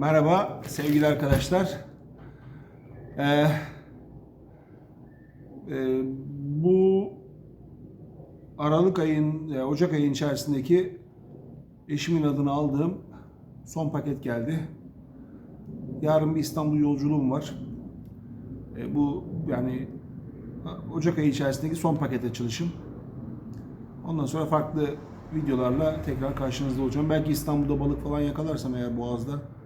Merhaba sevgili arkadaşlar. Ee, e, bu Aralık ayın, e, Ocak ayın içerisindeki eşimin adını aldığım son paket geldi. Yarın bir İstanbul yolculuğum var. E, bu yani Ocak ayı içerisindeki son paket açılışım. Ondan sonra farklı videolarla tekrar karşınızda olacağım. Belki İstanbul'da balık falan yakalarsam eğer Boğaz'da.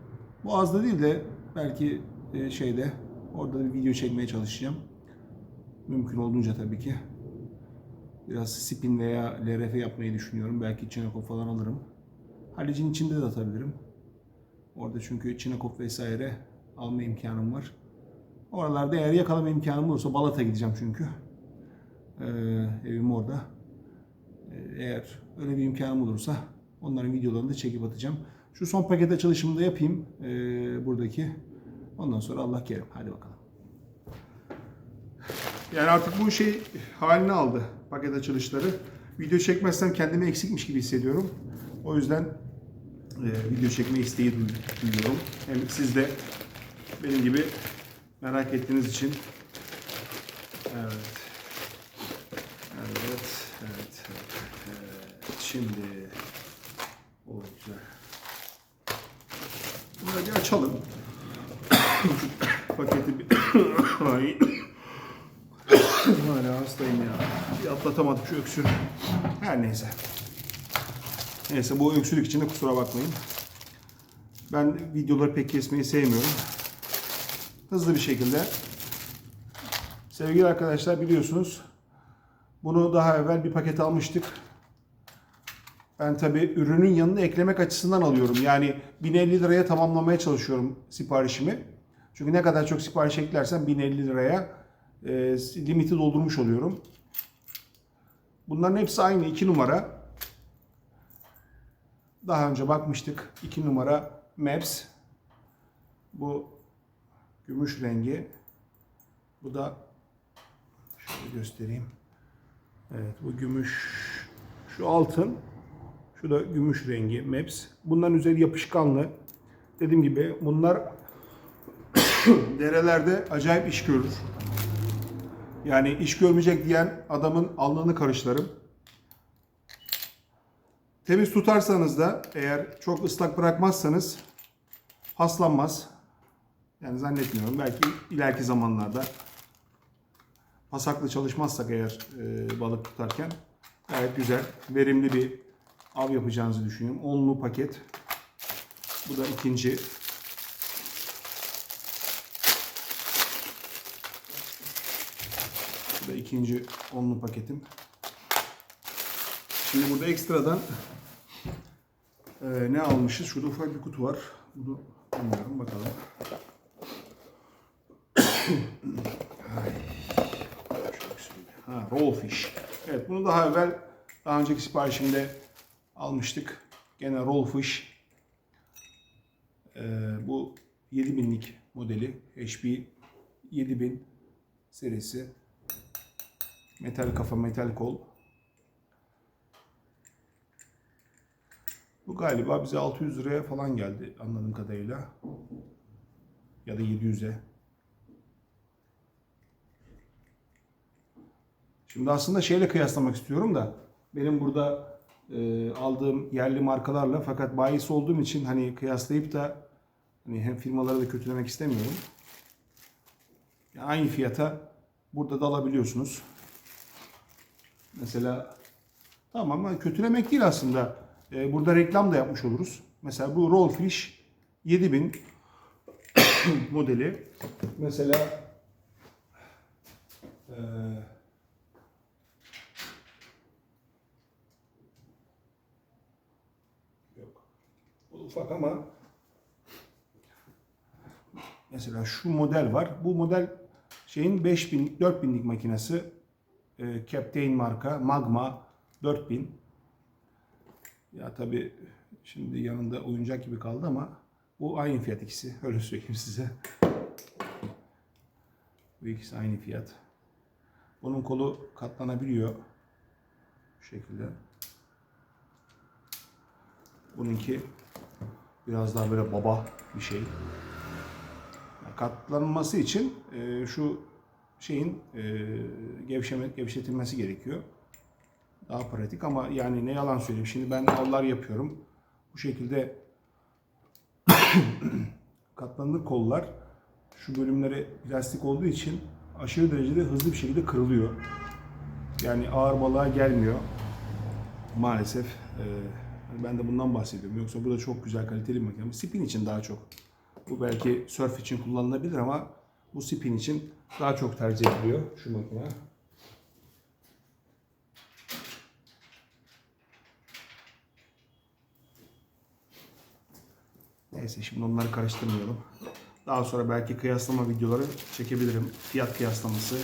Boğaz'da değil de belki e, şeyde orada bir video çekmeye çalışacağım. Mümkün olduğunca tabii ki. Biraz spin veya LRF yapmayı düşünüyorum. Belki Çinekop falan alırım. Halicin içinde de atabilirim. Orada çünkü Çinekop vesaire alma imkanım var. Oralarda eğer yakalama imkanım olursa Balat'a gideceğim çünkü. Ee, evim orada. Ee, Eğer öyle bir imkanım olursa onların videolarını da çekip atacağım. Şu son paket açılışımı da yapayım ee, buradaki. Ondan sonra Allah kerim. Hadi bakalım. Yani artık bu şey halini aldı paket açılışları. Video çekmezsem kendimi eksikmiş gibi hissediyorum. O yüzden e, video çekme isteği duy- duyuyorum. Hem siz de benim gibi merak ettiğiniz için. Evet. Evet, evet, evet, evet. Şimdi o güzel. Bunları açalım. Paketi bir... Hala hastayım ya. Bir atlatamadım şu öksürüğü. Her neyse. Neyse bu öksürük için de kusura bakmayın. Ben videoları pek kesmeyi sevmiyorum. Hızlı bir şekilde. Sevgili arkadaşlar biliyorsunuz bunu daha evvel bir paket almıştık. Ben tabi ürünün yanına eklemek açısından alıyorum. Yani 1050 liraya tamamlamaya çalışıyorum siparişimi. Çünkü ne kadar çok sipariş eklersem 1050 liraya e, limiti doldurmuş oluyorum. Bunların hepsi aynı 2 numara. Daha önce bakmıştık. 2 numara Maps. Bu gümüş rengi. Bu da şöyle göstereyim. Evet bu gümüş. Şu altın. Şu da gümüş rengi Maps. Bunların üzeri yapışkanlı. Dediğim gibi bunlar derelerde acayip iş görür. Yani iş görmeyecek diyen adamın alnını karışlarım. Temiz tutarsanız da eğer çok ıslak bırakmazsanız paslanmaz. Yani zannetmiyorum. Belki ileriki zamanlarda pasaklı çalışmazsak eğer e, balık tutarken gayet güzel, verimli bir av yapacağınızı düşünüyorum. Onlu paket. Bu da ikinci. Bu da ikinci onlu paketim. Şimdi burada ekstradan e, ne almışız? Şurada ufak bir kutu var. Bunu bilmiyorum bakalım. Güzel. Ha, raw fish. Evet bunu daha evvel daha önceki siparişimde almıştık. Gene raw fish. E, bu 7000'lik modeli. HP 7000 serisi. Metal kafa, metal kol. Bu galiba bize 600 liraya falan geldi anladığım kadarıyla. Ya da 700'e. Şimdi aslında şeyle kıyaslamak istiyorum da benim burada e, aldığım yerli markalarla fakat bayisi olduğum için hani kıyaslayıp da hani hem firmaları da kötülemek istemiyorum. Yani aynı fiyata burada da alabiliyorsunuz. Mesela tamam ama kötülemek değil aslında. Ee, burada reklam da yapmış oluruz. Mesela bu Rollfish 7000 modeli. Mesela eee, yok. Bu ufak ama mesela şu model var. Bu model şeyin 5000 4000'lik makinesi e, Captain marka Magma 4000. Ya tabi şimdi yanında oyuncak gibi kaldı ama bu aynı fiyat ikisi. Öyle söyleyeyim size. Bu ikisi aynı fiyat. Bunun kolu katlanabiliyor. Bu şekilde. Bununki Biraz daha böyle baba bir şey. Yani katlanması için e, şu şeyin e, gevşeme, gevşetilmesi gerekiyor. Daha pratik ama yani ne yalan söyleyeyim. Şimdi ben avlar yapıyorum. Bu şekilde katlanır kollar şu bölümleri plastik olduğu için aşırı derecede hızlı bir şekilde kırılıyor. Yani ağır balığa gelmiyor. Maalesef e, ben de bundan bahsediyorum. Yoksa bu da çok güzel kaliteli bir makine. Spin için daha çok. Bu belki surf için kullanılabilir ama bu spin için daha çok tercih ediliyor şu makine. Neyse şimdi onları karıştırmayalım. Daha sonra belki kıyaslama videoları çekebilirim. Fiyat kıyaslaması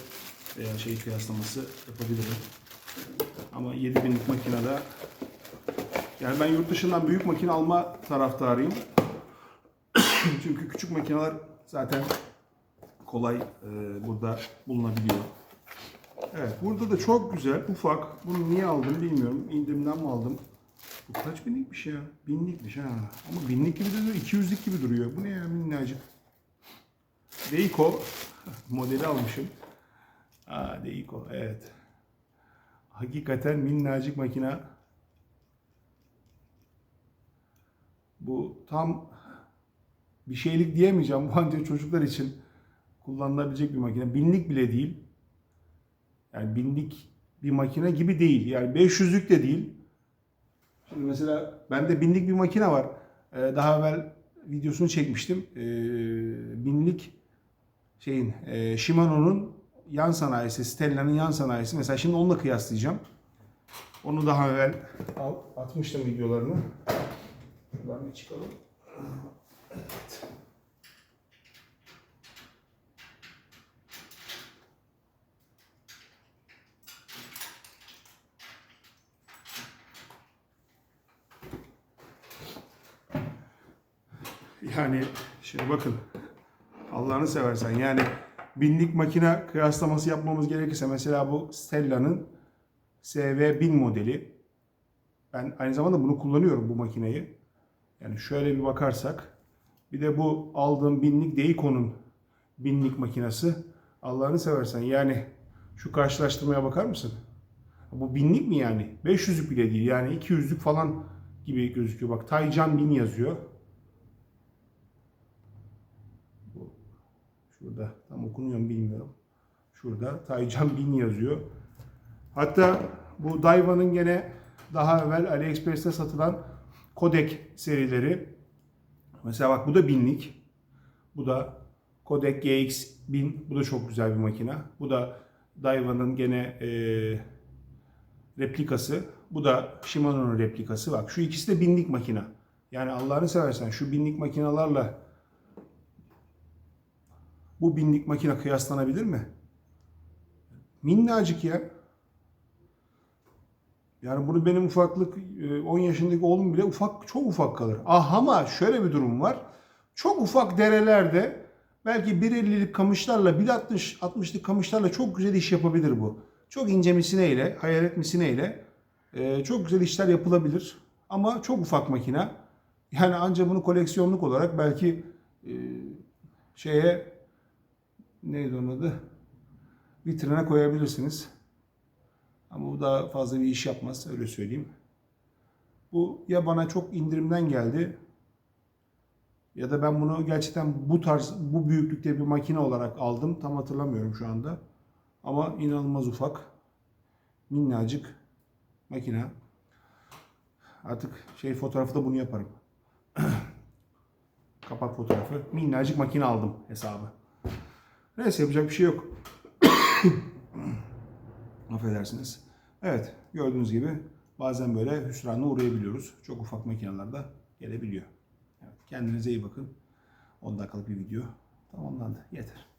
veya şey kıyaslaması yapabilirim. Ama 7000'lik makinede yani ben yurt dışından büyük makine alma taraftarıyım. Çünkü küçük makineler zaten kolay e, burada bulunabiliyor. Evet burada da çok güzel ufak. Bunu niye aldım bilmiyorum. İndirimden mi aldım? Bu kaç binlikmiş ya? Binlikmiş ha. Ama binlik gibi de duruyor. 200'lik gibi duruyor. Bu ne ya minnacık. Deiko modeli almışım. Aa Deiko evet. Hakikaten minnacık makina. Bu tam bir şeylik diyemeyeceğim. Bu ancak çocuklar için kullanılabilecek bir makine. Binlik bile değil. Yani binlik bir makine gibi değil. Yani 500'lük de değil. Şimdi mesela bende binlik bir makine var. Ee, daha evvel videosunu çekmiştim. Ee, binlik şeyin e, Shimano'nun yan sanayisi, Stella'nın yan sanayisi. Mesela şimdi onunla kıyaslayacağım. Onu daha evvel atmıştım videolarını. Şuradan bir çıkalım. Evet. Yani şimdi bakın Allah'ını seversen yani binlik makine kıyaslaması yapmamız gerekirse mesela bu Stella'nın SV1000 modeli. Ben aynı zamanda bunu kullanıyorum bu makineyi. Yani şöyle bir bakarsak bir de bu aldığım binlik Deiko'nun binlik makinesi. Allah'ını seversen yani şu karşılaştırmaya bakar mısın? Bu binlik mi yani? 500'lük bile değil yani 200'lük falan gibi gözüküyor. Bak Taycan 1000 yazıyor. Şurada tam okunuyor mu bilmiyorum. Şurada Taycan 1000 yazıyor. Hatta bu Daiwa'nın gene daha evvel AliExpress'te satılan Kodak serileri. Mesela bak bu da binlik. Bu da Kodak GX1000. Bu da çok güzel bir makine. Bu da Daiwa'nın gene e, replikası. Bu da Shimano'nun replikası. Bak şu ikisi de binlik makine. Yani Allah'ını seversen şu binlik makinalarla bu binlik makine kıyaslanabilir mi? Minnacık ya. Yani bunu benim ufaklık e, 10 yaşındaki oğlum bile ufak çok ufak kalır. Ah ama şöyle bir durum var. Çok ufak derelerde belki 1.50'lik kamışlarla 1.60 60'lık kamışlarla çok güzel iş yapabilir bu. Çok ince misineyle, hayalet misineyle e, çok güzel işler yapılabilir. Ama çok ufak makine. Yani ancak bunu koleksiyonluk olarak belki e, şeye neydi onun adı? Vitrine koyabilirsiniz. Ama bu daha fazla bir iş yapmaz öyle söyleyeyim. Bu ya bana çok indirimden geldi ya da ben bunu gerçekten bu tarz bu büyüklükte bir makine olarak aldım. Tam hatırlamıyorum şu anda. Ama inanılmaz ufak. Minnacık makine. Artık şey fotoğrafı da bunu yaparım. Kapak fotoğrafı. Minnacık makine aldım hesabı. Neyse yapacak bir şey yok. Affedersiniz. Evet gördüğünüz gibi bazen böyle hüsranla uğrayabiliyoruz. Çok ufak makinelerde gelebiliyor. Evet, kendinize iyi bakın. 10 dakikalık bir video tamamlandı. Yeter.